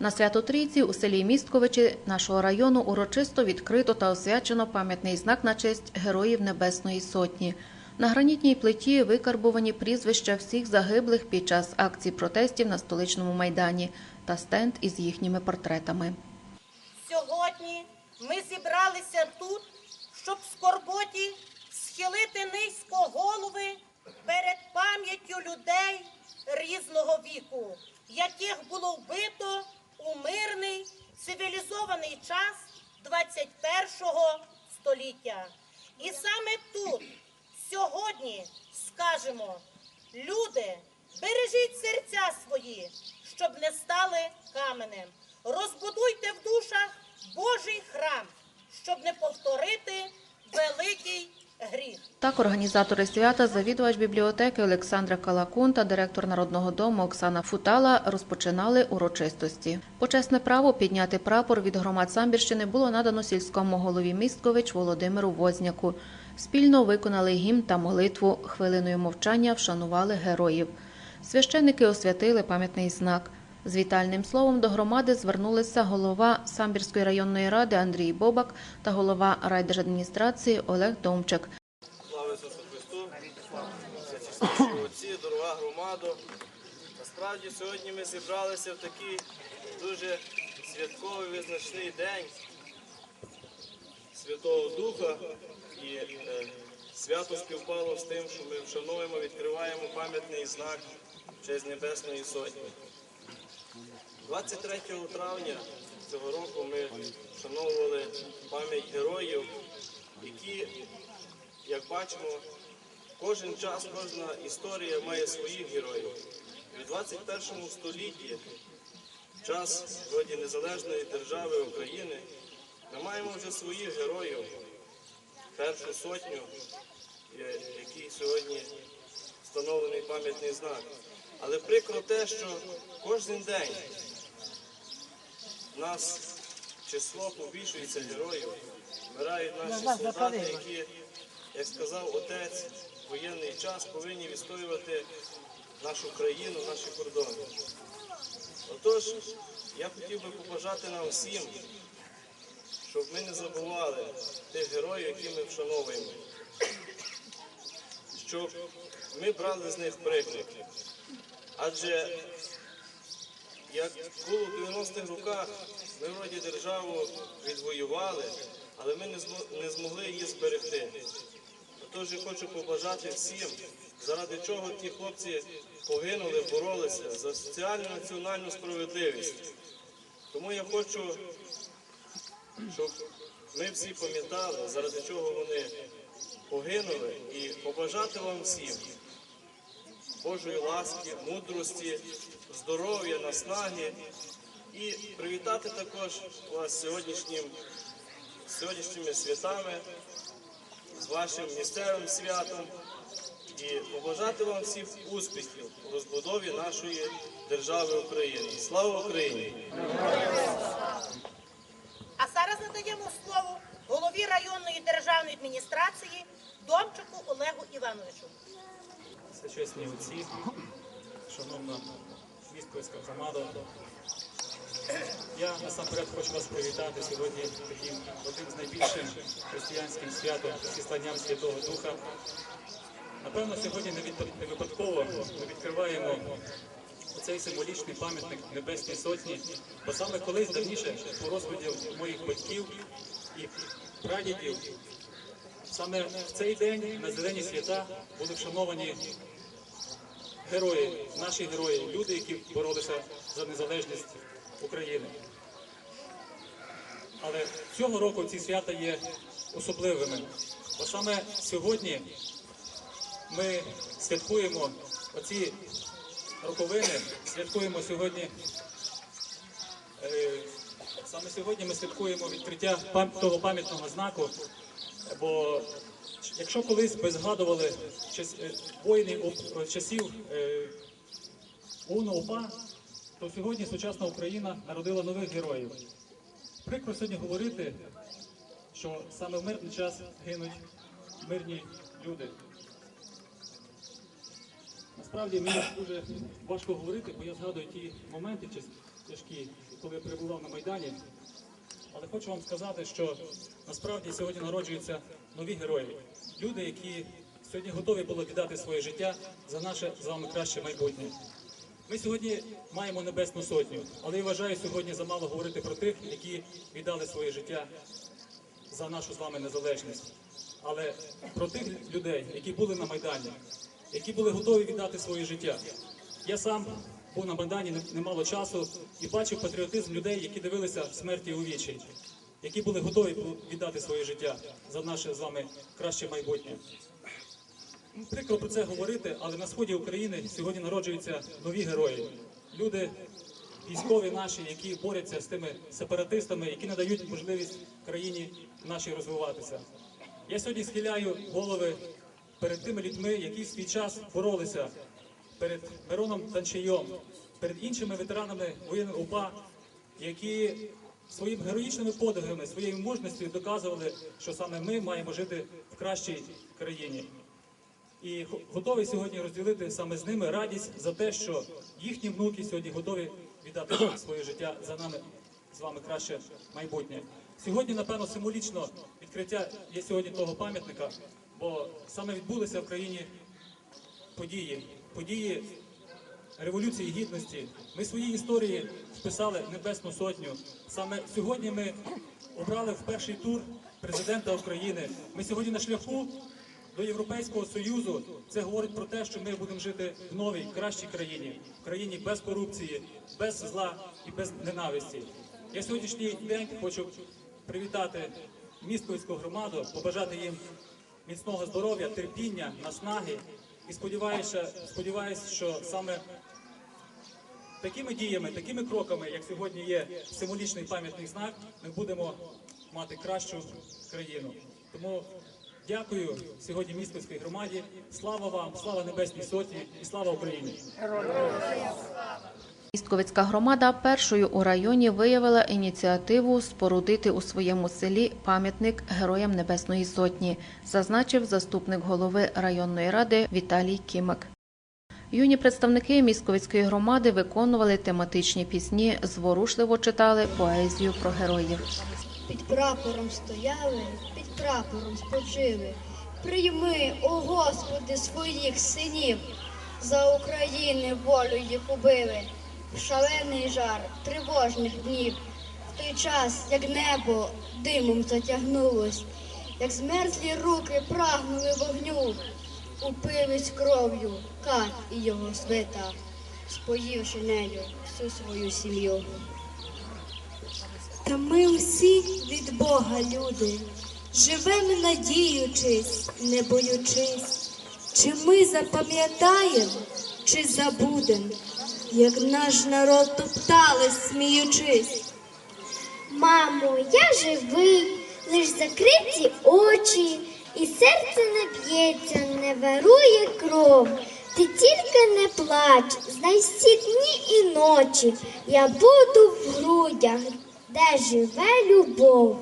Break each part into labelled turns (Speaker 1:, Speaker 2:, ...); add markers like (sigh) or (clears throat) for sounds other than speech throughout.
Speaker 1: На свято Трійці у селі Містковичі нашого району урочисто відкрито та освячено пам'ятний знак на честь Героїв Небесної Сотні. На гранітній плиті викарбовані прізвища всіх загиблих під час акцій протестів на столичному майдані та стенд із їхніми портретами.
Speaker 2: Сьогодні ми зібралися тут, щоб в скорботі скажемо, люди, бережіть серця свої, щоб не стали каменем. Розбудуйте в душах Божий храм, щоб не повторити великий гріх.
Speaker 1: Так, організатори свята, завідувач бібліотеки Олександра Калакун та директор Народного дому Оксана Футала розпочинали урочистості. Почесне право підняти прапор від громад Самбірщини було надано сільському голові Місткович Володимиру Возняку. Спільно виконали гімн та молитву. Хвилиною мовчання вшанували героїв. Священники освятили пам'ятний знак. З вітальним словом до громади звернулися голова Самбірської районної ради Андрій Бобак та голова райдержадміністрації Олег Домчик.
Speaker 3: Слава Ісусу Христу! Отці, дорога громада. Насправді сьогодні ми зібралися в такий дуже святковий визначний день Святого Духа. І е, свято співпало з тим, що ми вшановуємо, відкриваємо пам'ятний знак в честь Небесної Сотні. 23 травня цього року ми вшановували пам'ять героїв, які як бачимо, кожен час, кожна історія має своїх героїв. В 21 столітті, час вроді незалежної держави України, ми маємо вже своїх героїв, першу сотню, який сьогодні встановлений пам'ятний знак. Але прикро те, що кожен день в нас число побільшується героїв, вмирають наші солдати, які, як сказав отець, в воєнний час повинні відстоювати нашу країну, наші кордони. Отож, я хотів би побажати нам всім, щоб ми не забували тих героїв, які ми вшановуємо, щоб ми брали з них приклад. Адже як було в 90-х роках, ми вроді державу відвоювали, але ми не змогли її зберегти. Отож я хочу побажати всім, заради чого ті хлопці погинули, боролися за соціальну національну справедливість. Тому я хочу, щоб ми всі пам'ятали, заради чого вони погинули, і побажати вам всім Божої ласки, мудрості, здоров'я, наснаги і привітати також вас сьогоднішнім, сьогоднішніми святами, з вашим місцевим святом і побажати вам всіх успіхів у розбудові нашої держави України. Слава Україні!
Speaker 2: А зараз надаємо слово голові районної державної адміністрації Домчику Олегу Івановичу.
Speaker 4: Всечесні отці, шановна міськовська громада. Я насамперед хочу вас привітати сьогодні таким одним з найбільшим християнським святом зісланням Святого Духа. Напевно, сьогодні не випадково ми відкриваємо цей символічний пам'ятник Небесній Сотні, бо саме колись давніше по розповідях моїх батьків і прадідів Саме в цей день на зелені свята були вшановані герої, наші герої, люди, які боролися за незалежність України. Але цього року ці свята є особливими. Бо саме сьогодні ми святкуємо оці роковини, святкуємо сьогодні. е, Саме сьогодні ми святкуємо відкриття того пам'ятного знаку, бо якщо колись ми згадували е, воїни часів е, УНО УПА, то сьогодні сучасна Україна народила нових героїв. Прикро сьогодні говорити, що саме в мирний час гинуть мирні люди. Насправді мені дуже важко говорити, бо я згадую ті моменти, тяжкі, коли я перебував на Майдані. Але хочу вам сказати, що насправді сьогодні народжуються нові герої. Люди, які сьогодні готові були віддати своє життя за наше з вами краще майбутнє. Ми сьогодні маємо небесну сотню, але я вважаю сьогодні замало говорити про тих, які віддали своє життя за нашу з вами незалежність. Але про тих людей, які були на Майдані, які були готові віддати своє життя. Я сам був на Майдані немало часу і бачив патріотизм людей, які дивилися смерті у вічі, які були готові віддати своє життя за наше з вами краще майбутнє. Ну, Прикро про це говорити, але на сході України сьогодні народжуються нові герої. Люди, військові наші, які борються з тими сепаратистами, які не дають можливість країні нашій розвиватися. Я сьогодні схиляю голови перед тими людьми, які в свій час боролися перед Мироном Танчайом, перед іншими ветеранами воєнного УПА, які своїм героїчними подвигами, своєю мужністю доказували, що саме ми маємо жити в кращій країні. І го- готовий сьогодні розділити саме з ними радість за те, що їхні внуки сьогодні готові віддати (clears throat) своє життя за нами з вами краще майбутнє. Сьогодні, напевно, символічно відкриття є сьогодні того пам'ятника, бо саме відбулися в країні події, події Революції Гідності. Ми в своїй історії вписали Небесну Сотню. Саме сьогодні ми обрали в перший тур президента України. Ми сьогодні на шляху до Європейського Союзу. Це говорить про те, що ми будемо жити в новій, кращій країні, в країні без корупції, без зла і без ненависті. Я сьогоднішній день хочу привітати містовську громаду, побажати їм міцного здоров'я, терпіння, наснаги. І сподіваюся, сподіваюся, що саме такими діями, такими кроками, як сьогодні є символічний пам'ятний знак, ми будемо мати кращу країну. Тому дякую сьогодні міської громаді. Слава вам, слава Небесній Сотні і слава Україні!
Speaker 1: Містковицька громада першою у районі виявила ініціативу спорудити у своєму селі пам'ятник Героям Небесної Сотні, зазначив заступник голови районної ради Віталій Кімак. Юні представники Місковицької громади виконували тематичні пісні, зворушливо читали поезію про героїв.
Speaker 5: Під прапором стояли, під прапором спочили. Прийми, о Господи, своїх синів, за України волю їх убили. Шалений жар тривожних днів, в той час, як небо димом затягнулось, як змерзлі руки прагнули вогню, упились кров'ю кат і його свита, споївши нею всю свою сім'ю.
Speaker 6: Та ми усі від Бога люди, живемо надіючись, не боючись, чи ми запам'ятаємо, чи забудем, як наш народ топтали, сміючись.
Speaker 7: Мамо, я живий, лиш закриті очі, і серце не б'ється, не вирує кров. Ти тільки не плач, знай всі дні і ночі. Я буду в грудях, де живе любов.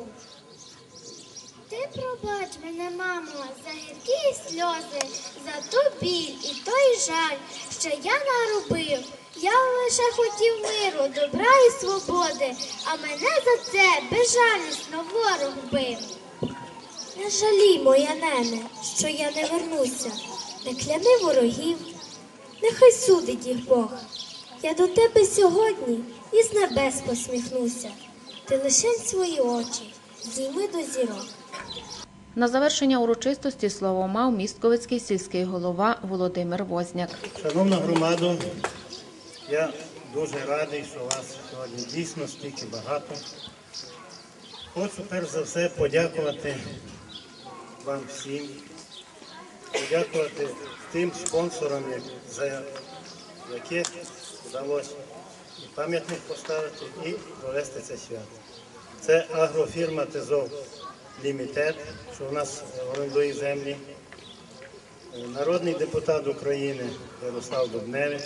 Speaker 7: Ти пробач мене, мамо, за гіркі сльози, за ту біль і той жаль, що я наробив. Я лише хотів миру, добра і свободи, а мене за це безжалісно ворог бив.
Speaker 6: Не жалій, моя нене, що я не вернуся, не кляни ворогів, нехай судить їх Бог. Я до тебе сьогодні із небес посміхнуся. Ти лишень свої очі, зійми до зірок.
Speaker 1: На завершення урочистості слово мав містковицький сільський голова Володимир Возняк.
Speaker 8: Шановна громадо, я дуже радий, що вас сьогодні дійсно стільки багато. Хочу перш за все подякувати вам всім, подякувати тим спонсорам, за яких вдалося і пам'ятник поставити, і провести це свято. Це агрофірма Тезов Лімітед, що у нас орендує землі. Народний депутат України Ярослав Дубневич,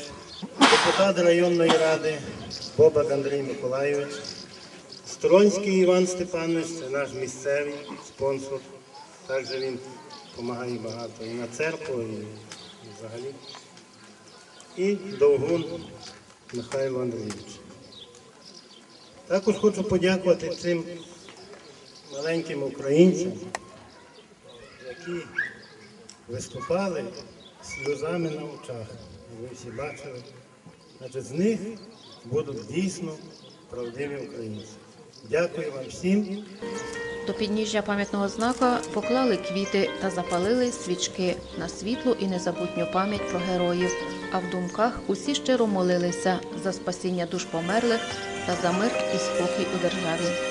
Speaker 8: депутат районної ради Бобак Андрій Миколайович, Стронський Іван Степанович, це наш місцевий спонсор. Також він допомагає багато і на церкву, і взагалі. І Довгун Михайло Андрійович. Також хочу подякувати цим маленьким українцям, які виступали сльозами на очах. Ви всі бачили. Значить, з них будуть дійсно правдиві українці. Дякую вам всім.
Speaker 9: До підніжжя пам'ятного знака поклали квіти та запалили свічки на світлу і незабутню пам'ять про героїв. А в думках усі щиро молилися за спасіння душ померлих та за мир і спокій у державі.